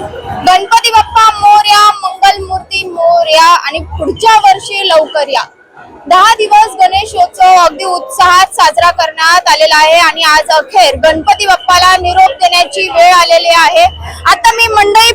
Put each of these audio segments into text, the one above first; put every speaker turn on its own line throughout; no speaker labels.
गणपती बाप्पा मोर्या मंगलमूर्ती मोर्या आणि पुढच्या वर्षी लवकर या. दहा दिवस गणेशोत्सव अगदी उत्साहात साजरा करण्यात आलेला आहे आणि आज अखेर गणपती बाप्पाला निरोप देण्याची वेळ आलेली आहे. आता मी मंडई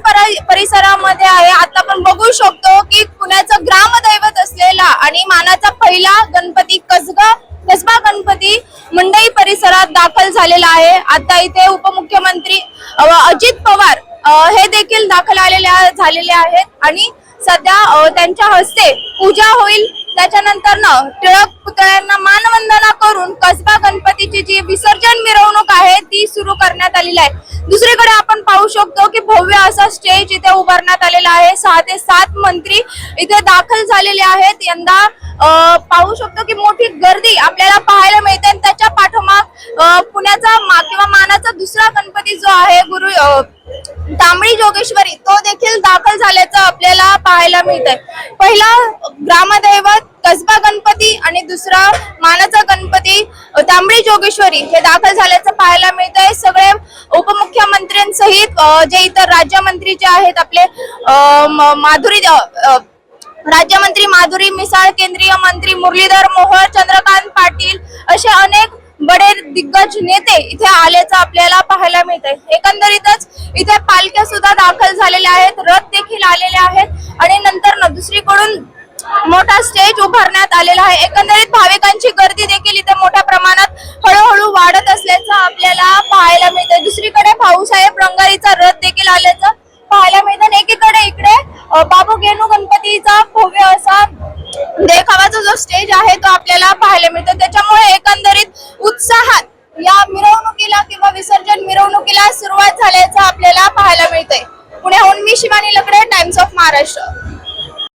परिसरामध्ये आहे. आता आपण बघू शकतो की पुण्याचं ग्रामदैवत असलेला आणि मानाचा पहिला गणपती कसबा कसबा गणपती मंडई परिसरात दाखल झालेला आहे. आता इथे उपमुख्यमंत्री अजित पवार हे देखील दाखल आलेले झालेले आहेत आणि सध्या त्यांच्या हस्ते पूजा होईल. त्याच्यानंतर न टिळक पुतळ्यांना मानवंदना करून कसबा गणपतीची जी विसर्जन मिरवणूक आहे ती सुरू करण्यात आलेली आहे. दुसरीकडे आपण पाहू शकतो की भव्य असा स्टेज इथे उभारण्यात आलेला आहे. सहा ते सात मंत्री इथे दाखल झालेले आहेत. यंदा पाहू शकतो की मोठी गर्दी आपल्याला पाहायला मिळते. आणि त्याच्या पाठोमाग पुण्याचा मा किंवा मानाचा दुसरा गणपती जो आहे गुरु तांबडी जोगेश्वरी तो देखील दाखल झाल्याचं आपल्याला पाहायला मिळतंय. पहिला ग्रामदैवत कसबा गणपती आणि दुसरा मानाचा गणपती तांबडी जोगेश्वरी हे दाखल झाल्याचं पाहायला मिळतंय. सगळे उपमुख्यमंत्र्यांसहित जे इतर राज्यमंत्री जे आहेत आपले माधुरी राज्यमंत्री माधुरी मिसाळ केंद्रीय मंत्री मुरलीधर मोहोळ चंद्रकांत पाटील असे अनेक बडे दिग्गज नेते इथे आल्याचं आपल्याला पाहायला मिळतंय. एकंदरीतच पालख्या सुद्धा दाखल झालेल्या आहेत रथ देखील आलेले आहेत आणि नंतर ना दुसरीकडून मोठा स्टेज उभारण्यात आलेला आहे. एकंदरीत भाविकांची गर्दी देखील इथे मोठ्या प्रमाणात हळूहळू वाढत असल्याचं आपल्याला पाहायला मिळतं दुसरीकडे भाऊसाहेब रंगारीचा रथ देखील आल्याचं पाहायला मिळतं एकीकडे इकडे बाबू गेणू गणपतीचा भव्य असा देखावाचा जो स्टेज आहे तो आपल्याला पाहायला मिळतो मिरवणुकीला किंवा विसर्जन मिरवणुकीला सुरुवात झाल्याचं आपल्याला पाहायला मिळतंय. पुण्याहून मी शिवानी लकडे टाइम्स ऑफ महाराष्ट्र